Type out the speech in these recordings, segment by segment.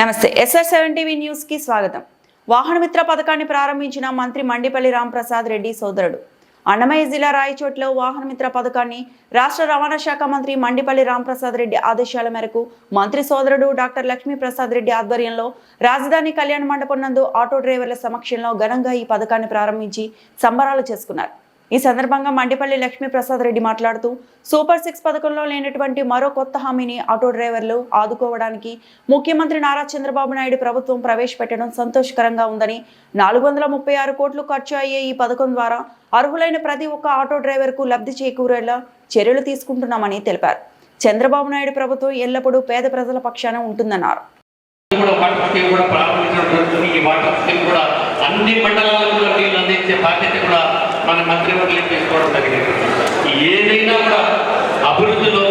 నమస్తే SR seven TV న్యూస్కి స్వాగతం. వాహనమిత్ర పథకాన్ని ప్రారంభించిన మంత్రి మండిపల్లి రాంప్రసాద్ రెడ్డి సోదరుడు. అన్నమయ్య జిల్లా రాయచోట్లో వాహనమిత్ర పథకాన్ని రాష్ట్ర రవాణా శాఖ మంత్రి మండిపల్లి రాంప్రసాద్ రెడ్డి ఆదేశాల మేరకు మంత్రి సోదరుడు డాక్టర్ లక్ష్మీప్రసాద్ రెడ్డి ఆధ్వర్యంలో రాజధాని కళ్యాణ మండపం నందు ఆటో డ్రైవర్ల సమక్షంలో ఘనంగా ఈ పథకాన్ని ప్రారంభించి సంబరాలు చేసుకున్నారు. ఈ సందర్భంగా మండిపల్లి లక్ష్మీప్రసాద్ రెడ్డి మాట్లాడుతూ సూపర్ సిక్స్ పథకంలో లేనటువంటి మరో కొత్త హామీని ఆటో డ్రైవర్లు ఆదుకోవడానికి ముఖ్యమంత్రి నారా చంద్రబాబు నాయుడు ప్రభుత్వం ప్రవేశపెట్టడం సంతోషకరంగా ఉందని నాలుగు వందల ముప్పై ఆరు కోట్లు ఖర్చు అయ్యే ఈ పథకం ద్వారా అర్హులైన ప్రతి ఒక్క ఆటో డ్రైవర్కు లబ్ధి చేకూరేలా చర్యలు తీసుకుంటున్నామని తెలిపారు. చంద్రబాబు నాయుడు ప్రభుత్వం ఎల్లప్పుడూ పేద ప్రజల పక్షాన ఉంటుందన్నారు. అన్ని మండలాలకు కూడా నీళ్ళు అందించే బాధ్యత కూడా మన మంత్రివర్యులు తీసుకోవడం జరిగింది? ఏదైనా కూడా అభివృద్ధిలో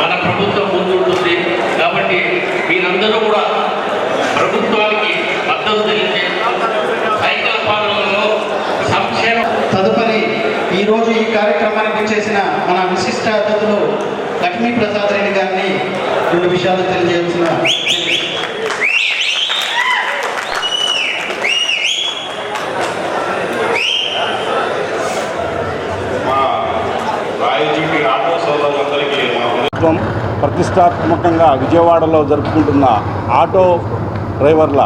మన ప్రభుత్వం ముందుంటుంది. కాబట్టి మీరందరూ కూడా ప్రభుత్వానికి మద్దతు తెలిసే సైకిల్ పాలనలో సంక్షేమ తదుపరి ఈరోజు ఈ కార్యక్రమానికి చేసిన మన విశిష్ట అతిథులు లక్ష్మీప్రసాద్ రెడ్డి గారిని రెండు విషయాలు తెలియజేయాల్సిన మా రాయచూటి ఆటో సోదరులందరికీ మా ప్రభుత్వం ప్రతిష్టాత్మకంగా విజయవాడలో జరుపుకుంటున్న ఆటో డ్రైవర్ల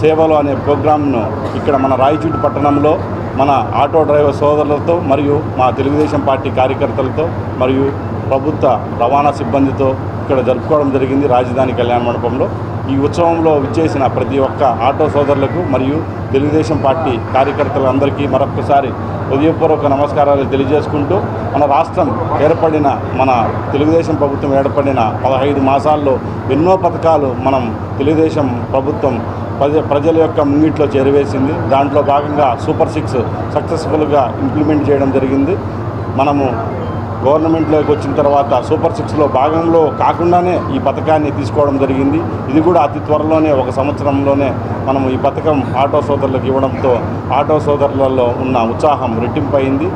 సేవలు అనే ప్రోగ్రాంను ఇక్కడ మన రాయచూటి పట్టణంలో మన ఆటో డ్రైవర్ సోదరులతో మరియు మా తెలుగుదేశం పార్టీ కార్యకర్తలతో మరియు ప్రభుత్వ రవాణా సిబ్బందితో ఇక్కడ జరుపుకోవడం జరిగింది రాజధాని కళ్యాణ మండపంలో. ఈ ఉత్సవంలో విచ్చేసిన ప్రతి ఒక్క ఆటో సోదరులకు మరియు తెలుగుదేశం పార్టీ కార్యకర్తలందరికీ మరొకసారి ఉదయపూర్వక నమస్కారాలు తెలియజేసుకుంటూ మన రాష్ట్రం ఏర్పడిన మన తెలుగుదేశం ప్రభుత్వం ఏర్పడిన పదహైదు మాసాల్లో ఎన్నో పథకాలు మనం తెలుగుదేశం ప్రభుత్వం ప్రజ ప్రజల యొక్క ముంగిట్లో చేరవేసింది. దాంట్లో భాగంగా సూపర్ సిక్స్ సక్సెస్ఫుల్గా ఇంప్లిమెంట్ చేయడం జరిగింది. మనము గవర్నమెంట్లోకి వచ్చిన తర్వాత సూపర్ సిక్స్లో భాగంలో కాకుండానే ఈ పథకాన్ని తీసుకోవడం జరిగింది. ఇది కూడా అతి త్వరలోనే ఒక సంవత్సరంలోనే మనం ఈ పథకం ఆటో సోదరులకు ఇవ్వడంతో ఆటో సోదరులలో ఉన్న ఉత్సాహం రెట్టింపైంది.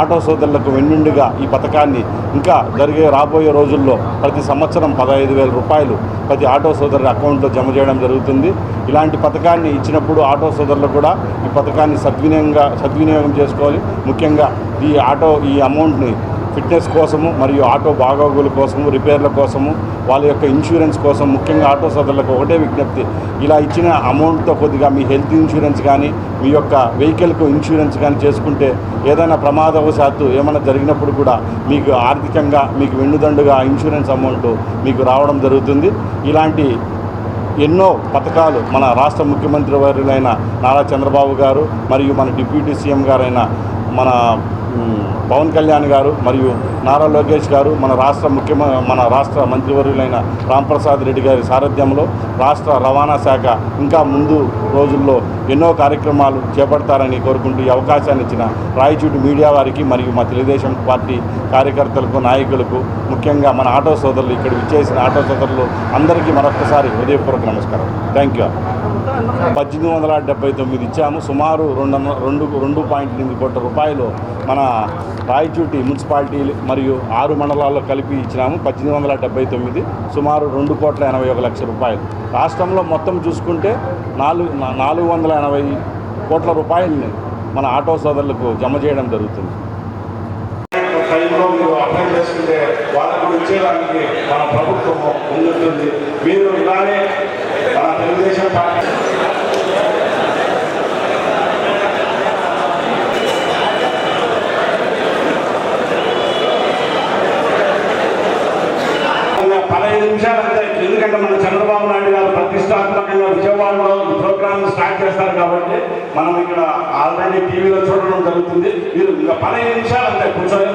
ఆటో సోదరులకు వెన్నుండిగా ఈ పథకాన్ని ఇంకా జరిగే రాబోయే రోజుల్లో ప్రతి సంవత్సరం పదహైదు వేల రూపాయలు ప్రతి ఆటో సోదరుల అకౌంట్లో జమ చేయడం జరుగుతుంది. ఇలాంటి పథకాన్ని ఇచ్చినప్పుడు ఆటో సోదరులు కూడా ఈ పథకాన్ని సద్వినియోగంగా సద్వినియోగం చేసుకోవాలి. ముఖ్యంగా ఈ ఆటో ఈ అమౌంట్ని ఫిట్నెస్ కోసము మరియు ఆటో బాగోగుల కోసము రిపేర్ల కోసము వాళ్ళ యొక్క ఇన్సూరెన్స్ కోసం ముఖ్యంగా ఆటో సోదరులకు ఒకటే విజ్ఞప్తి. ఇలా ఇచ్చిన అమౌంట్తో కొద్దిగా మీ హెల్త్ ఇన్సూరెన్స్ కానీ మీ యొక్క వెహికల్కు ఇన్సూరెన్స్ కానీ చేసుకుంటే ఏదైనా ప్రమాదవశాత్తు ఏమైనా జరిగినప్పుడు కూడా మీకు ఆర్థికంగా మీకు వెన్నుదండుగా ఇన్సూరెన్స్ అమౌంట్ మీకు రావడం జరుగుతుంది. ఇలాంటి ఎన్నో పథకాలు మన రాష్ట్ర ముఖ్యమంత్రి వారులైన నారా చంద్రబాబు గారు మరియు మన డిప్యూటీ సీఎం గారైన మన పవన్ కళ్యాణ్ గారు మరియు నారా లోకేష్ గారు మన రాష్ట్ర ముఖ్యమంత్రి మన రాష్ట్ర మంత్రివర్యులైన రాంప్రసాద్ రెడ్డి గారి సారథ్యంలో రాష్ట్ర రవాణా శాఖ ఇంకా ముందు రోజుల్లో ఎన్నో కార్యక్రమాలు చేపడతారని కోరుకుంటూ ఈ అవకాశాన్ని ఇచ్చిన రాయచూటి మీడియా వారికి మరియు మా తెలుగుదేశం పార్టీ కార్యకర్తలకు నాయకులకు ముఖ్యంగా మన ఆటో సోదరులు ఇక్కడ విచ్చేసిన ఆటో సోదరులు అందరికీ మరొకసారి హృదయపూర్వక నమస్కారం. థ్యాంక్ యూ పద్దెనిమిది వందల డెబ్బై తొమ్మిది ఇచ్చాము. సుమారు రెండు రెండు రెండు పాయింట్ ఎనిమిది కోట్ల రూపాయలు మన రాయచూటి మున్సిపాలిటీ మరియు ఆరు మండలాల్లో కలిపి ఇచ్చినాము. పద్దెనిమిది వందల డెబ్బై తొమ్మిది సుమారు రెండు కోట్ల ఎనభై ఒక లక్ష రూపాయలు. రాష్ట్రంలో మొత్తం చూసుకుంటే నాలుగు నాలుగు వందల ఎనభై కోట్ల రూపాయలని మన ఆటో సోదరులకు జమ చేయడం జరుగుతుంది. చేసుకుంటే వాళ్ళకు ఇచ్చేదానికి మన ప్రభుత్వం ముందుంటుంది. మీరు ఇలానే మన తెలుగుదేశం పార్టీ పదహైదు నిమిషాలు అంతే ఎందుకంటే మన చంద్రబాబు నాయుడు గారు ప్రతిష్టాత్మకంగా విజయవాడలో ప్రోగ్రామ్ స్టార్ట్ చేస్తారు కాబట్టి మనం ఇక్కడ ఆల్రెడీ టీవీలో చూడడం జరుగుతుంది. మీరు ఇంకా పదహైదు నిమిషాలు అంతే కూర్చొని